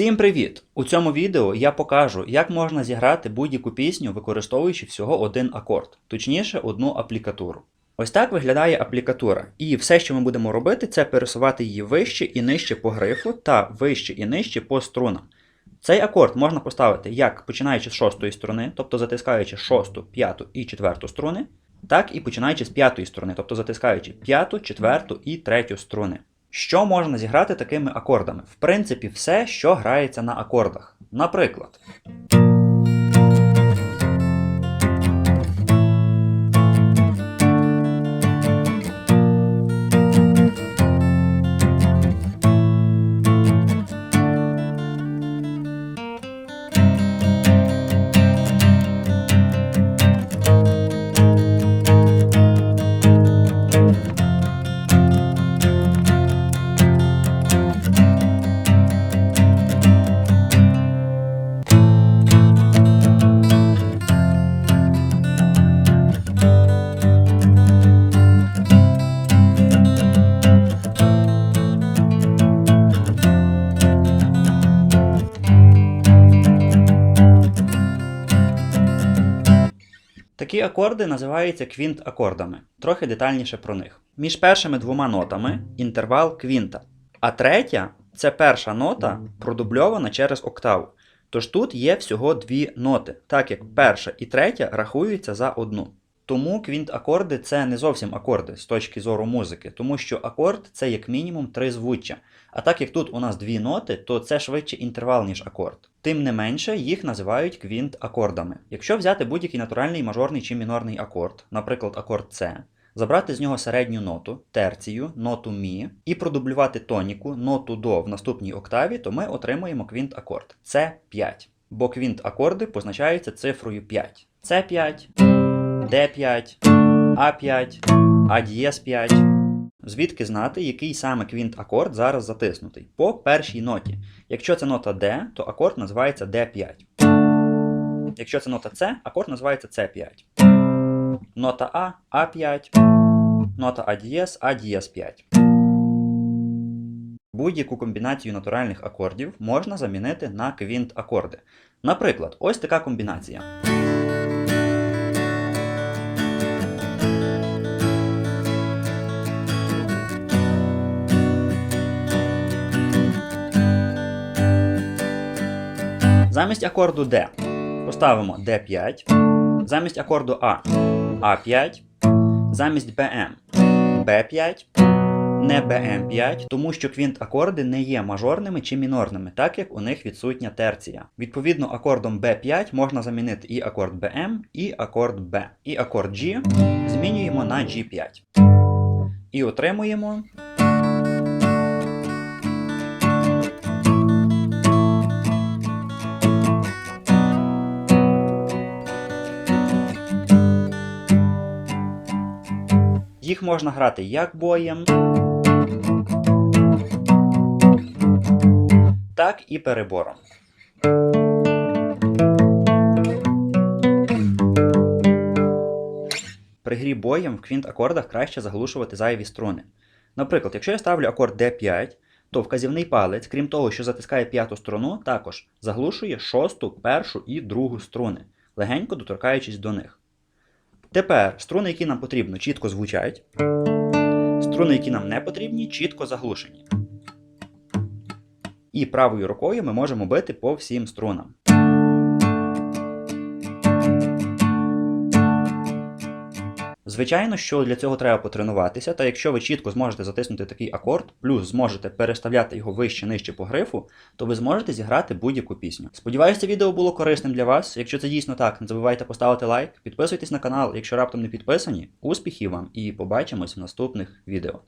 Всім привіт! У цьому відео я покажу, як можна зіграти будь-яку пісню, використовуючи всього один акорд, точніше одну аплікатуру. Ось так виглядає аплікатура, і все, що ми будемо робити, це пересувати її вище і нижче по грифу та вище і нижче по струнам. Цей акорд можна поставити як починаючи з шостої струни, тобто затискаючи шосту, п'яту і четверту струни, так і починаючи з п'ятої струни, тобто затискаючи п'яту, четверту і третю струни. Що можна зіграти такими акордами? В принципі, все, що грається на акордах. Наприклад. Такі акорди називаються квінт-акордами. Трохи детальніше про них. Між першими двома нотами інтервал квінта. А третя це перша нота, продубльована через октаву. Тож тут є всього дві ноти, так як перша і третя рахуються за одну. Тому квінт-акорди це не зовсім акорди з точки зору музики, тому що акорд це як мінімум три звуччя. А так як тут у нас дві ноти, то це швидше інтервал, ніж акорд. Тим не менше, їх називають квінт-акордами. Якщо взяти будь-який натуральний мажорний чи мінорний акорд, наприклад, акорд С, забрати з нього середню ноту, терцію, ноту мі і продублювати тоніку, ноту до в наступній октаві, то ми отримуємо квінт-акорд. Це 5. Бо квінт-акорди позначаються цифрою 5. Це 5, Д5, А5, А дієс 5. Звідки знати, який саме квінт-акорд зараз затиснутий? По першій ноті. Якщо це нота D, то акорд називається D5. Якщо це нота С, акорд називається C5. Нота А А5. Нота А дієс А дієс 5. Будь-яку комбінацію натуральних акордів можна замінити на квінт-акорди. Наприклад, ось така комбінація. Замість акорду D поставимо D5, замість акорду А А5, замість BM B5, не BM5, тому що квінт-акорди не є мажорними чи мінорними, так як у них відсутня терція. Відповідно, акордом B5 можна замінити і акорд BM, і акорд B. І акорд G змінюємо на G5. І отримуємо. Їх можна грати як боєм, так і перебором. При грі боєм в квінт-акордах краще заглушувати зайві струни. Наприклад, якщо я ставлю акорд D5, то вказівний палець, крім того, що затискає п'яту струну, також заглушує шосту, першу і другу струни, легенько доторкаючись до них. Тепер струни, які нам потрібно, чітко звучать. Струни, які нам не потрібні, чітко заглушені. І правою рукою ми можемо бити по всім струнам. Звичайно, що для цього треба потренуватися, та якщо ви чітко зможете затиснути такий акорд, плюс зможете переставляти його вище нижче по грифу, то ви зможете зіграти будь-яку пісню. Сподіваюся, відео було корисним для вас. Якщо це дійсно так, не забувайте поставити лайк, підписуйтесь на канал, якщо раптом не підписані. Успіхів вам і побачимось в наступних відео.